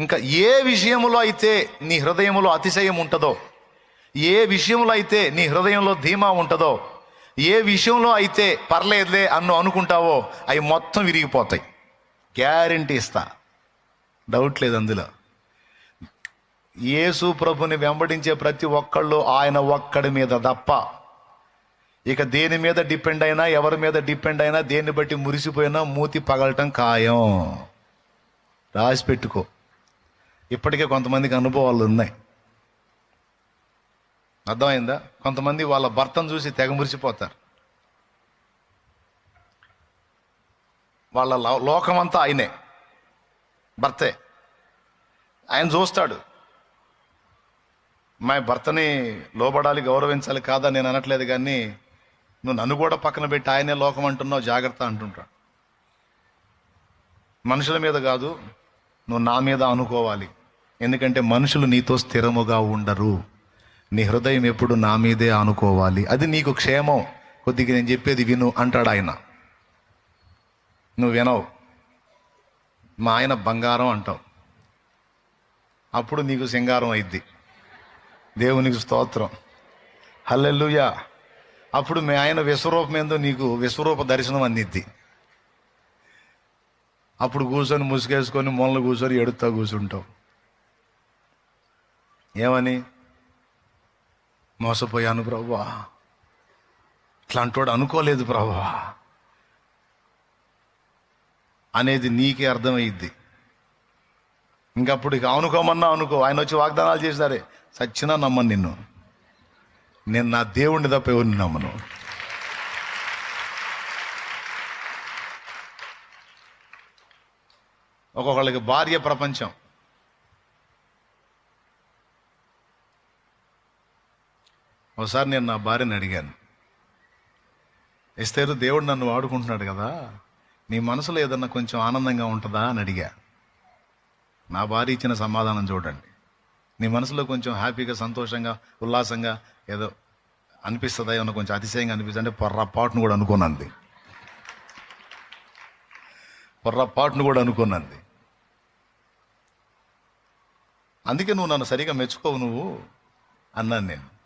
ఇంకా ఏ విషయంలో అయితే నీ హృదయంలో అతిశయం ఉంటుందో ఏ విషయంలో అయితే నీ హృదయంలో ధీమా ఉంటుందో ఏ విషయంలో అయితే పర్లేదులే అన్ను అనుకుంటావో అవి మొత్తం విరిగిపోతాయి. గ్యారంటీ ఇస్తా. డౌట్ లేదు అందులో. యేసు ప్రభుని వెంబడించే ప్రతి ఒక్కళ్ళు ఆయన ఒక్కడి మీద తప్ప ఇక దేని మీద డిపెండ్ అయినా ఎవరి మీద డిపెండ్ అయినా దేన్ని బట్టి మురిసిపోయినా మూతి పగలటం ఖాయం. రాసి పెట్టుకో. ఇప్పటికే కొంతమందికి అనుభవాలు ఉన్నాయి. అర్థమైందా? కొంతమంది వాళ్ళ భర్తను చూసి తెగ మురిసిపోతారు. వాళ్ళ లోకమంతా ఆయనే. భర్తే. ఆయన చూస్తాడు. మా భర్తని లోబడాలి గౌరవించాలి కాదా నేను అనట్లేదు కానీ నువ్వు నన్ను కూడా పక్కన పెట్టి ఆయనే లోకం అంటున్నావు జాగ్రత్త అంటుంటాడు. మనుషుల మీద కాదు నువ్వు నా మీద అనుకోవాలి. ఎందుకంటే మనుషులు నీతో స్థిరముగా ఉండరు. నీ హృదయం ఎప్పుడు నా మీదే అనుకోవాలి అది నీకు క్షేమం. కొద్దిగా నేను చెప్పేది విను అంటాడు ఆయన. నువ్వు వినవు. మా ఆయన బంగారం అంటావు. అప్పుడు నీకు సింగారం అయిద్ది. దేవునికి స్తోత్రం. హల్లెల్లుయా అప్పుడు మీ ఆయన విశ్వరూపం ఏందో నీకు విశ్వరూప దర్శనం అందిద్ది. అప్పుడు కూర్చొని ముసుగేసుకొని మొదలు కూర్చొని ఎడుతా కూర్చుంటావు. ఏమని? మోసపోయాను ప్రభువా ఇట్లాంటోడు అనుకోలేదు ప్రభువా అనేది నీకే అర్థమైద్ది. ఇంకప్పుడు ఇక అనుకోమన్నా అనుకో. ఆయన వచ్చి వాగ్దానాలు చేసినారే. సచ్చినా నమ్మను నిన్ను. నేను నా దేవుణ్ణి తప్ప ఎవరిని నమ్మను. ఒక్కొక్కళ్ళకి భార్య ప్రపంచం. ఒకసారి నేను నా భార్యని అడిగాను. ఎస్తేరు దేవుడు నన్ను వాడుకుంటున్నాడు కదా నీ మనసులో ఏదన్నా కొంచెం ఆనందంగా ఉంటుందా అని అడిగా. నా భార్య ఇచ్చిన సమాధానం చూడండి. నీ మనసులో కొంచెం హ్యాపీగా సంతోషంగా ఉల్లాసంగా ఏదో అనిపిస్తుందా? ఏమన్నా కొంచెం అతిశయంగా అనిపిస్తుంది? అంటే పొర్రపాటును కూడా అనుకోనంది. పొర్రపాటును కూడా అనుకోనంది. అందుకే నువ్వు నన్ను సరిగా మెచ్చుకోవు నువ్వు అన్నాను నేను.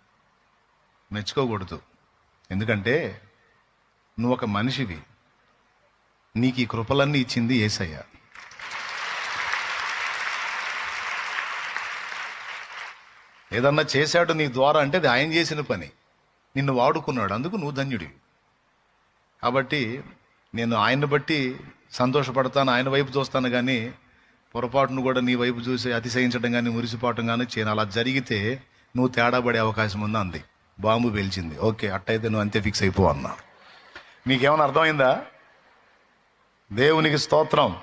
మెచ్చుకోకూడదు. ఎందుకంటే నువ్వు ఒక మనిషివి. నీకు ఈ కృపలన్నీ ఇచ్చింది ఏసయ్య. ఏదన్నా చేశాడు నీ ద్వారా అంటే అది ఆయన చేసిన పని. నిన్ను వాడుకున్నాడు అందుకు నువ్వు ధన్యుడివి. కాబట్టి నేను ఆయన్ని బట్టి సంతోషపడతాను ఆయన వైపు చూస్తాను కానీ పొరపాటును కూడా నీ వైపు చూసి అతిశయించడం కానీ మురిసిపోవటం కానీ చేయను. అలా జరిగితే నువ్వు తేడా పడే అవకాశం ఉంది అంది బాంబు పేల్చింది. ఓకే అట్టయితే నువ్వు అంతే ఫిక్స్ అయిపో అన్నా. నీకేమైనా అర్థమైందా? దేవునికి స్తోత్రం.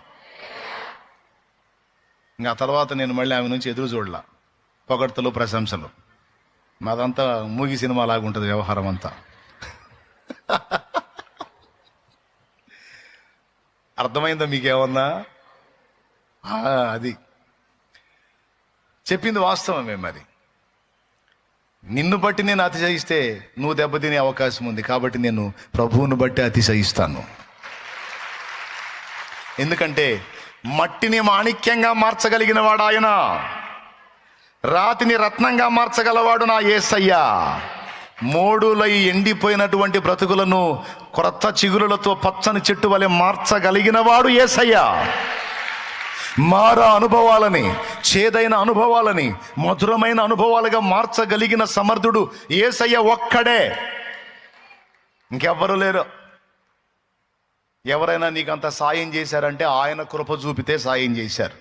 ఇంకా తర్వాత నేను మళ్ళీ ఆమె నుంచి ఎదురు చూడలా. పొగడ్తలు ప్రశంసలు. మాదంతా మూగి సినిమా లాగా ఉంటుంది వ్యవహారం అంతా. అర్థమైందా మీకేమన్నా? అది. చెప్పింది వాస్తవమే మరి. నిన్ను బట్టి నేను అతిశయిస్తే నువ్వు దెబ్బతినే అవకాశం ఉంది కాబట్టి నేను ప్రభువును బట్టి అతిశయిస్తాను. ఎందుకంటే మట్టిని మాణిక్యంగా మార్చగలిగిన వాడు ఆయన. రాతిని రత్నంగా మార్చగలవాడు నా ఏసయ్యా. మోడులై ఎండిపోయినటువంటి బ్రతుకులను క్రొత్త చిగురులతో పచ్చని చెట్టు వలె మార్చగలిగిన వాడు ఏసయ్యా. మారా అనుభవాలని చేదైన అనుభవాలని మధురమైన అనుభవాలుగా మార్చగలిగిన సమర్థుడు ఏసయ్య ఒక్కడే. ఇంకెవ్వరు లేరు. ఎవరైనా నీకంత సాయం చేశారంటే ఆయన కృప చూపితే సాయం చేశారు.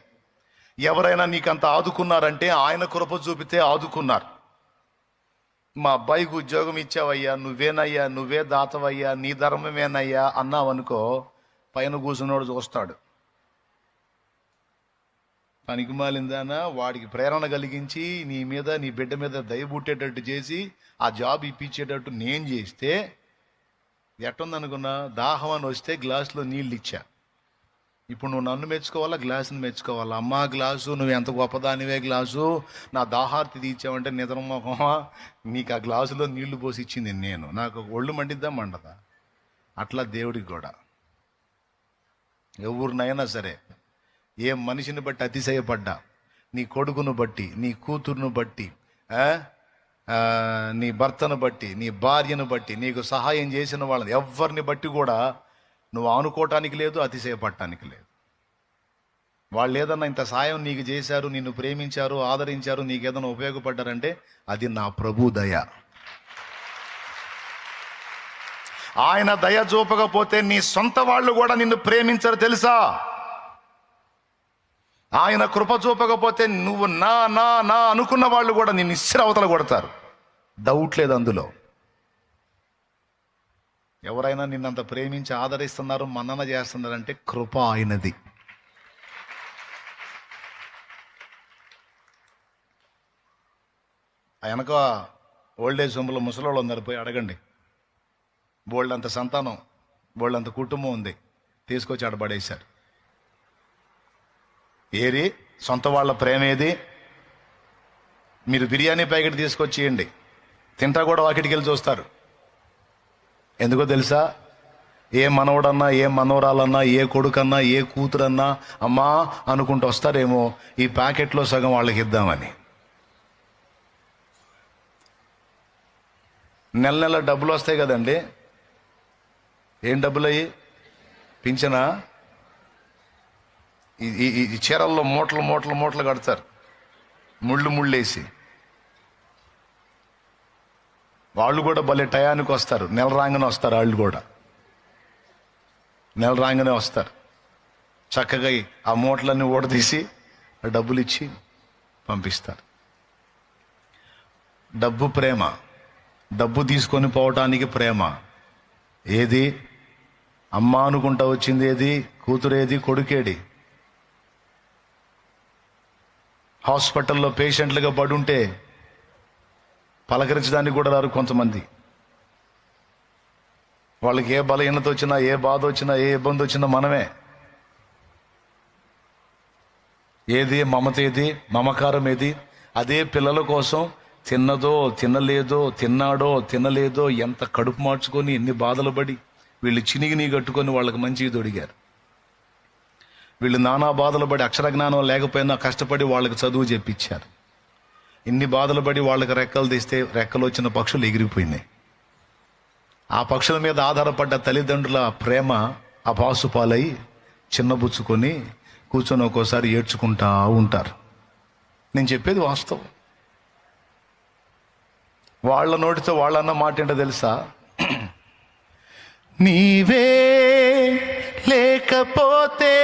ఎవరైనా నీకంత ఆదుకున్నారంటే ఆయన కృప చూపితే ఆదుకున్నారు. మా అబ్బాయికి ఉద్యోగం ఇచ్చావయ్యా నువ్వేనయ్యా నువ్వే దాతవయ్యా నీ ధర్మమేనయ్యా అన్నావనుకో పైన కూర్చున్నోడు చూస్తాడు. పనికిమాలిందానా వాడికి ప్రేరణ కలిగించి నీ మీద నీ బిడ్డ మీద దయబుట్టేటట్టు చేసి ఆ జాబ్ ఇప్పించేటట్టు నేను చేస్తే ఎట్టుందనుకున్నా దాహం అని వస్తే గ్లాసులో నీళ్ళు ఇచ్చా ఇప్పుడు నువ్వు నన్ను మెచ్చుకోవాలా గ్లాసుని మెచ్చుకోవాలా? అమ్మా గ్లాసు నువ్వు ఎంత గొప్పదానివే గ్లాసు? నా దాహార్తి తీర్చావంటే నిద్రమోహమా? నీకు ఆ గ్లాసులో నీళ్ళు పోసి ఇచ్చింది నేను. నాకు ఒళ్ళు మండిద్దా మండదా? అట్లా దేవుడికి కూడా. ఎవరినైనా సరే ఏ మనిషిని బట్టి అతిశయపడ్డా? నీ కొడుకును బట్టి నీ కూతురును బట్టి ఆ? నీ భర్తను బట్టి నీ భార్యను బట్టి నీకు సహాయం చేసిన వాళ్ళని ఎవరిని బట్టి కూడా నువ్వు అనుకోవటానికి లేదు అతిశయపడటానికి లేదు. వాళ్ళు ఏదన్నా ఇంత సాయం నీకు చేశారు నిన్ను ప్రేమించారు ఆదరించారు నీకు ఏదైనా ఉపయోగపడ్డారంటే అది నా ప్రభు దయ. ఆయన దయ చూపకపోతే నీ సొంత వాళ్ళు కూడా నిన్ను ప్రేమించరు తెలుసా? ఆయన కృప చూపకపోతే నువ్వు నా నా నా అనుకున్న వాళ్ళు కూడా నిన్ను ఇస్సిర అవతల కొడతారు. డౌట్ లేదు అందులో. ఎవరైనా నిన్నంత ప్రేమించి ఆదరిస్తున్నారు మన్నన చేస్తున్నారంటే కృప ఆయనది. ఆ ఓల్డ్ ఓల్డేజ్ హోమ్లో ముసలోళ్ళు ఉన్నారు పోయి అడగండి. బోల్డ్ అంత సంతానం బోల్డ్ అంత కుటుంబం ఉంది. తీసుకొచ్చి ఆడబడేశారు ఏరి సొంత వాళ్ళ ప్రేమ ఏది మీరు బిర్యానీ ప్యాకెట్ తీసుకొచ్చేయండి. తింటా కూడా వాకిటికి వెళ్ళి చూస్తారు. ఎందుకో తెలుసా? ఏ మనవడన్నా ఏ మనవరాలన్నా ఏ కొడుకన్నా ఏ కూతురన్నా అమ్మా అనుకుంటూ వస్తారేమో ఈ ప్యాకెట్లో సగం వాళ్ళకి ఇద్దామని. నెల నెల డబ్బులు వస్తాయి కదండి. ఏం డబ్బులు అయ్యి పింఛనా? ఈ- ఈ చీరల్లో మూటలు మూటలు మూటలు కడతారు. ముళ్ళు ముళ్ళేసి. వాళ్ళు కూడా భలే టయానికి వస్తారు. నెల రాగానే వస్తారు వాళ్ళు కూడా. నెల రాగానే వస్తారు. చక్కగా ఆ మూటలన్నీ ఓడదీసి డబ్బులు ఇచ్చి పంపిస్తారు. డబ్బు ప్రేమ. డబ్బు తీసుకొని పోవటానికి ప్రేమ. ఏది? అమ్మ అనుకుంటా వచ్చింది ఏది? కూతురేది? కొడుకేడి హాస్పిటల్లో పేషెంట్లుగా పడుంటే పలకరించడానికి కూడా రారు కొంతమంది. వాళ్ళకి ఏ బలహీనత వచ్చినా ఏ బాధ వచ్చినా ఏ ఇబ్బంది వచ్చినా మనమే. ఏది మమత ఏది మమకారం ఏది అదే పిల్లల కోసం తిన్నదో తినలేదో తిన్నాడో తినలేదో ఎంత కడుపు మార్చుకొని ఎన్ని బాధలు పడి వీళ్ళు చినిగిని కట్టుకొని వాళ్ళకి మంచిగా తొడిగారు. వీళ్ళు నానా బాధలు పడి అక్షర జ్ఞానం లేకపోయినా కష్టపడి వాళ్ళకి చదువు చెప్పించారు. ఇన్ని బాధలు పడి వాళ్ళకి రెక్కలు తీస్తే రెక్కలు వచ్చిన పక్షులు ఎగిరిపోయినాయి. ఆ పక్షుల మీద ఆధారపడ్డ తల్లిదండ్రుల ప్రేమ అపాసుపాలై చిన్నబుచ్చుకొని కూర్చొని ఒక్కోసారి ఏడ్చుకుంటా ఉంటారు. నేను చెప్పేది వాస్తవం. వాళ్ళ నోటితో వాళ్ళన్న మాట ఏంటో తెలుసా? నీవే లేకపోతే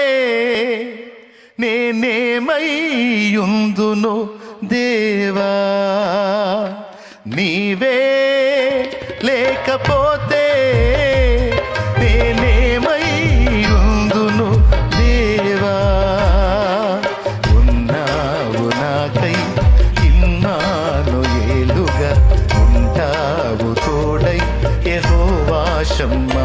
నేనేమయ్యుందును దేవా? నీవే లేకపోతే నేనేమయ్యుందును దేవా? ఉన్నావు నాకై ఇన్నాను ఏలుగా ఉంటావు తోడై యెహోవాషమ్మాగా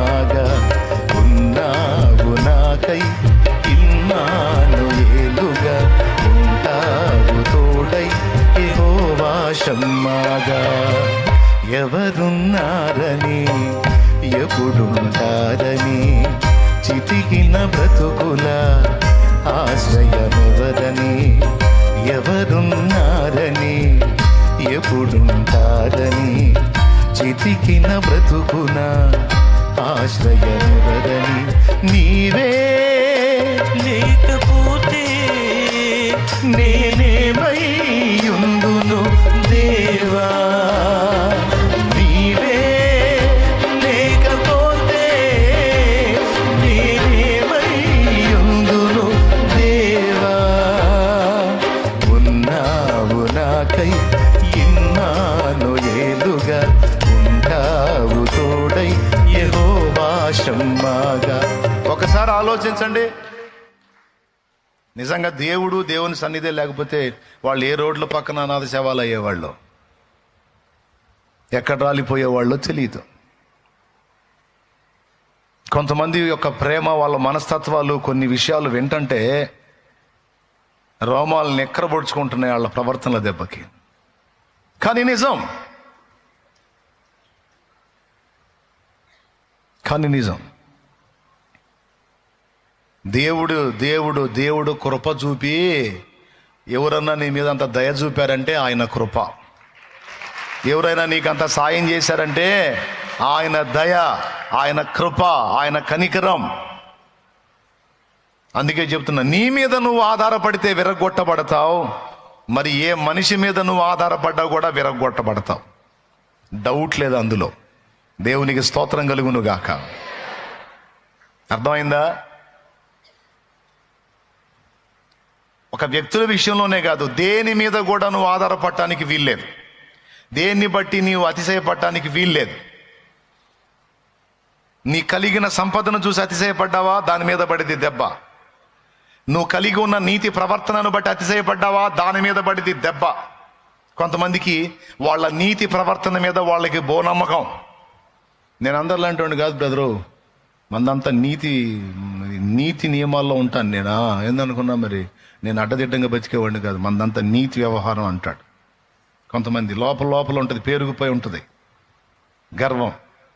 చితికిన బ్రతుకున ఆశ్రయమెవరని నీవే. లేకపోతే నేనేమయ్యుందును తోడై యెహోవాషమ్మాగా ఒకసారి ఆలోచించండి. నిజంగా దేవుడు దేవుని సన్నిధి లేకపోతే వాళ్ళు ఏ రోడ్ల పక్కన అనాథ శవాలు అయ్యేవాళ్ళు? ఎక్కడ రాలిపోయేవాళ్ళో తెలియదు కొంతమంది యొక్క ప్రేమ వాళ్ళ మనస్తత్వాలు కొన్ని విషయాలు వింటంటే రోమాలు నిక్కరబొడుచుకుంటున్నాయి వాళ్ళ ప్రవర్తనల దెబ్బకి. కానీ నిజం కానీ నిజం దేవుడు దేవుడు దేవుడు కృప చూపి ఎవరన్నా నీ మీద అంత దయ చూపారంటే ఆయన కృప. ఎవరైనా నీకు అంత సాయం చేశారంటే ఆయన దయ ఆయన కృప ఆయన కనికరం. అందుకే చెప్తున్నా నీ మీద నువ్వు ఆధారపడితే విరగొట్టబడతావు మరి ఏ మనిషి మీద నువ్వు ఆధారపడ్డా కూడా విరగొట్టబడతావు డౌట్ లేదు అందులో. దేవునికి స్తోత్రం కలుగునుగాక. అర్థమైందా? ఒక వ్యక్తుల విషయంలోనే కాదు దేని మీద కూడా నువ్వు ఆధారపడటానికి వీల్లేదు. దేన్ని బట్టి నీవు అతిశయపడటానికి వీల్లేదు. నీ కలిగిన సంపదను చూసి అతిశయపడ్డావా? దాని మీద పడింది దెబ్బ. నువ్వు కలిగి ఉన్న నీతి ప్రవర్తనను బట్టి అతిశయపడ్డావా? దాని మీద పడింది దెబ్బ. కొంతమందికి వాళ్ళ నీతి ప్రవర్తన మీద వాళ్ళకి బోనమ్మకం. నేను అందరిలో అంటుండే కాదు బ్రదరు. మందంతా నీతి నీతి నియమాల్లో ఉంటాను నేనా? ఏందనుకున్నా మరి? నేను అడ్డదిడ్డంగా బతికేవాడిని కాదు. మందంతా నీతి వ్యవహారం అంటాడు. కొంతమంది లోపల లోపల ఉంటుంది పేరుకుపోయి ఉంటుంది. గర్వం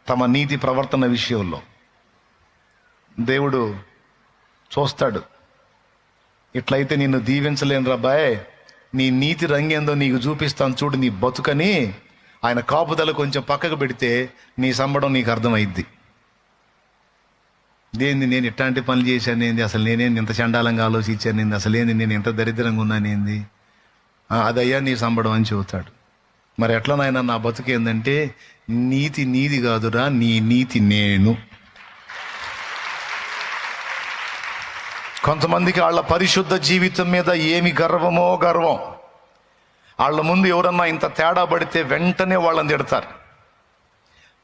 తమ నీతి ప్రవర్తన విషయంలో. దేవుడు చూస్తాడు. ఇట్లయితే నిన్ను దీవించలేను రాబాయ్ నీ నీతి రంగేందో నీకు చూపిస్తాను చూడు నీ బతుకని. ఆయన కాపుదల కొంచెం పక్కకు పెడితే నీ సంబడం నీకు అర్థమైద్ది. దేంది నేను ఇట్లాంటి పనులు చేశానేంది అసలు నేనేంది ఇంత చండాలంగా ఆలోచించానేంది అసలు ఏంది నేను ఎంత దరిద్రంగా ఉన్నానేంది అదయ్యా నీ సంబడం అని చెబుతాడు. మరి ఎట్లనైనా నా బతుకు ఏంటంటే నీతి నీది కాదురా నీ నీతి నేను. కొంతమందికి వాళ్ళ పరిశుద్ధ జీవితం మీద ఏమి గర్వమో గర్వం. వాళ్ళ ముందు ఎవరన్నా ఇంత తేడా పడితే వెంటనే వాళ్ళని తిడతారు.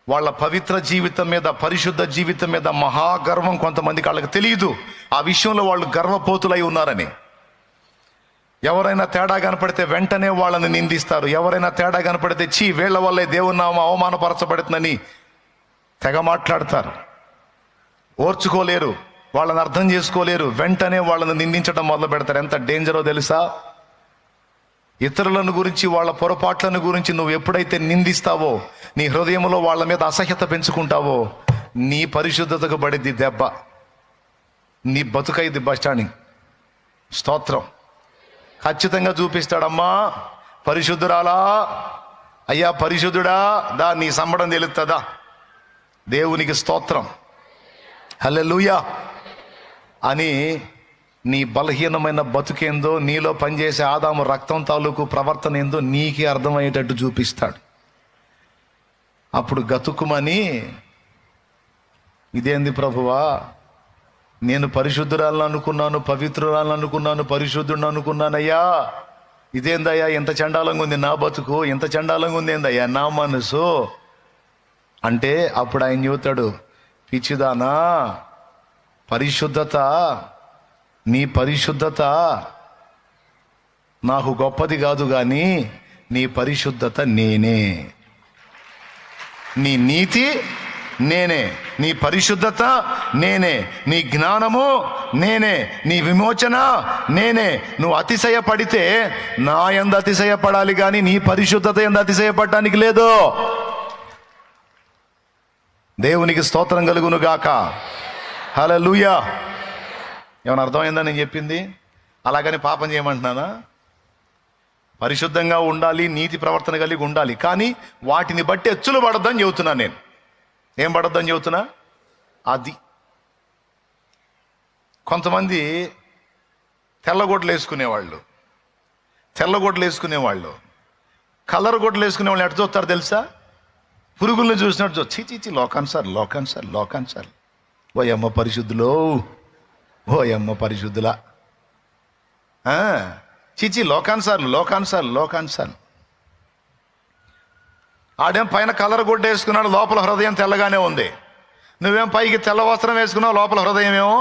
వాళ్ళ పవిత్ర జీవితం మీద పరిశుద్ధ జీవితం మీద మహాగర్వం కొంతమందికి వాళ్ళకి తెలియదు. ఆ విషయంలో వాళ్ళు గర్వపోతులై ఉన్నారని. ఎవరైనా తేడా కనపడితే వెంటనే వాళ్ళని నిందిస్తారు. ఎవరైనా తేడా కనపడితే చీ వీళ్ళ వల్లే దేవుని నామ అవమానపరచబడుతుందని తెగ మాట్లాడతారు. ఓర్చుకోలేరు. వాళ్ళని అర్థం చేసుకోలేరు. వెంటనే వాళ్ళని నిందించడం మొదలు పెడతారు ఎంత డేంజరో తెలుసా? ఇతరులను గురించి వాళ్ళ పొరపాట్లను గురించి నువ్వు ఎప్పుడైతే నిందిస్తావో నీ హృదయంలో వాళ్ళ మీద అసహ్యత పెంచుకుంటావో నీ పరిశుద్ధతకు పడిద్ది దెబ్బ. నీ బతుకైది బస్టాండింగ్ స్తోత్రం. ఖచ్చితంగా చూపిస్తాడమ్మా. పరిశుద్ధురాలా. అయ్యా పరిశుద్ధుడా దా నీ సంబడం తెలుస్తుందా దేవునికి స్తోత్రం. హల్లెలూయా. అని నీ బలహీనమైన బతుకేందో నీలో పనిచేసే ఆదాము రక్తం తాలూకు ప్రవర్తన ఏందో నీకే అర్థమయ్యేటట్టు చూపిస్తాడు. అప్పుడు గతుకుమని ఇదేంది ప్రభువా? నేను పరిశుద్ధురాలను అనుకున్నాను పవిత్రురాలను అనుకున్నాను పరిశుద్ధుడిని అనుకున్నానయ్యా. ఇదేందయ్యా? ఎంత చండాలంగా ఉంది నా బతుకు ఎంత చండాలంగా ఉంది ఏందయ్యా? నా మనసు. అంటే అప్పుడు ఆయన చెబుతాడు పిచ్చిదానా పరిశుద్ధత నీ పరిశుద్ధత నాకు గొప్పది కాదు కానీ నీ పరిశుద్ధత నేనే. నీ నీతి నేనే. నీ పరిశుద్ధత నేనే. నీ జ్ఞానము నేనే. నీ విమోచన నేనే. నువ్వు అతిశయపడితే నా ఎందు అతిశయపడాలి కానీ నీ పరిశుద్ధత ఎందు అతిశయపడటానికి లేదు. దేవునికి స్తోత్రం కలుగును గాక హల్లెలూయా. ఏమైనా అర్థమైందా నేను చెప్పింది? అలాగని పాపం చేయమంటున్నానా? పరిశుద్ధంగా ఉండాలి నీతి ప్రవర్తన కలిగి ఉండాలి. కానీ వాటిని బట్టి ఎచ్చులు పడద్దని చెబుతున్నా నేను. ఏం పడద్దని చెబుతున్నా? అది. కొంతమంది తెల్లగొడ్లు వేసుకునేవాళ్ళు. తెల్లగొడ్లు వేసుకునేవాళ్ళు. కలర్ గొడ్లు వేసుకునే వాళ్ళు ఎట్ట చూస్తారు తెలుసా? పురుగుల్ని చూసినట్టు చూ చీ చీ లోకాన్ సార్ లోకాన్ సార్ లోకాన్ సార్ ఓ అమ్మ పరిశుద్ధులో. ఓయమ్మ పరిశుద్ధుల. చిచి లోకాన్సార్లు లోకాన్సార్లు లోకాన్సార్లు ఆడేం పైన కలర్ గుడ్డ వేసుకున్నాడు లోపల హృదయం తెల్లగానే ఉంది. నువ్వేం పైకి తెల్ల వస్త్రం వేసుకున్నావు లోపల హృదయం ఏమో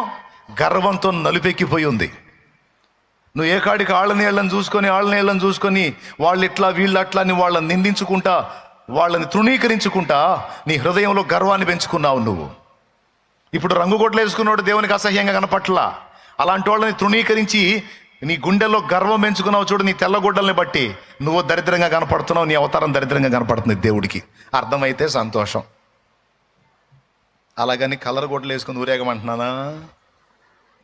గర్వంతో నలుపెక్కిపోయి ఉంది. నువ్వు ఏ కాడికి ఆళ్ళ నీళ్ళని చూసుకొని ఆళ్ళ నీళ్ళని చూసుకొని వాళ్ళు ఇట్లా వీళ్ళు అట్లా అని వాళ్ళని నిందించుకుంటా వాళ్ళని తృణీకరించుకుంటా నీ హృదయంలో గర్వాన్ని పెంచుకున్నావు నువ్వు. ఇప్పుడు రంగు రంగుగొడ్లు వేసుకున్నాడు దేవునికి అసహ్యంగా కనపట్ల. అలాంటి వాళ్ళని తృణీకరించి నీ గుండెల్లో గర్వం పెంచుకున్నావు చూడు నీ తెల్లగొడ్డల్ని బట్టి నువ్వు దరిద్రంగా కనపడుతున్నావు నీ అవతారం దరిద్రంగా కనపడుతుంది దేవుడికి. అర్థమైతే సంతోషం. అలాగని కలర్ గొడ్డలు వేసుకుని ఊరేగమంటున్నానా?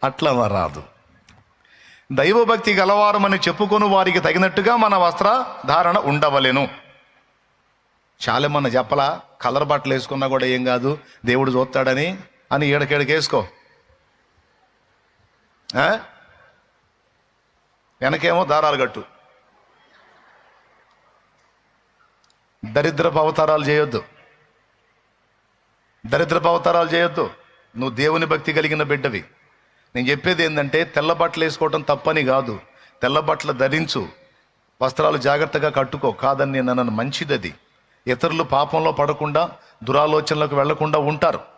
అట్లా రాదు. దైవభక్తి గలవారమని చెప్పుకొని వారికి తగినట్టుగా మన వస్త్ర ధారణ ఉండవలెను. చాలా మన చెప్పలా కలర్ బట్టలు వేసుకున్నా కూడా ఏం కాదు దేవుడు చూస్తాడని అని ఈడకేడికి వేసుకో వెనకేమో దారాలు కట్టు. దరిద్రపు అవతారాలు చేయొద్దు. దరిద్రపు అవతారాలు చేయొద్దు. నువ్వు దేవుని భక్తి కలిగిన బిడ్డవి. నేను చెప్పేది ఏంటంటే తెల్ల బట్టలు వేసుకోవటం తప్పని కాదు. తెల్ల బట్టలు ధరించు. వస్త్రాలు జాగ్రత్తగా కట్టుకో. కాదని నేను అన్నాను మంచిదది. ఇతరులు పాపంలో పడకుండా దురాలోచనలకు వెళ్ళకుండా ఉంటారు.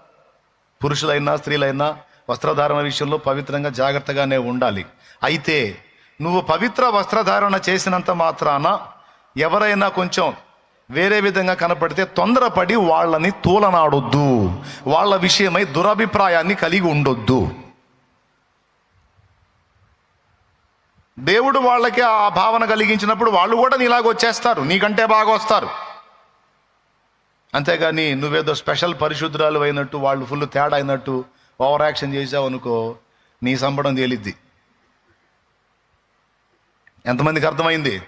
పురుషులైనా స్త్రీలైనా వస్త్రధారణ విషయంలో పవిత్రంగా జాగ్రత్తగానే ఉండాలి. అయితే నువ్వు పవిత్ర వస్త్రధారణ చేసినంత మాత్రాన ఎవరైనా కొంచెం వేరే విధంగా కనపడితే తొందరపడి వాళ్ళని తూలనాడొద్దు. వాళ్ళ విషయమై దురభిప్రాయాన్ని కలిగి ఉండొద్దు. దేవుడు వాళ్ళకి ఆ భావన కలిగించినప్పుడు వాళ్ళు కూడా నీలాగొచ్చేస్తారు. నీకంటే బాగా వస్తారు అంతేగాని నువ్వేదో స్పెషల్ పరిశుద్ధురాలు అయినట్టు వాళ్ళు ఫుల్ తేడా అయినట్టు ఓవర్ యాక్షన్ చేసావు అనుకో నీ సంబడం తేలిద్ది. ఎంతమందికి అర్థమైంది?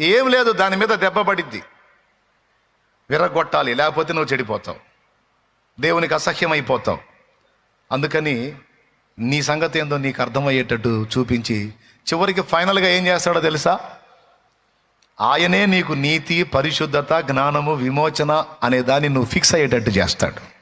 ఏం లేదు దాని మీద దెబ్బ పడిద్ది. విరగొట్టాలి లేకపోతే నువ్వు చెడిపోతావు. దేవునికి అసహ్యం అయిపోతావు అందుకని నీ సంగతి ఏందో నీకు అర్థమయ్యేటట్టు చూపించి చివరికి ఫైనల్గా ఏం చేస్తాడో తెలుసా? ఆయనే నీకు నీతి పరిశుద్ధత జ్ఞానము విమోచన అనే దాన్ని నువ్వు ఫిక్స్ అయ్యేటట్టు చేస్తాడు.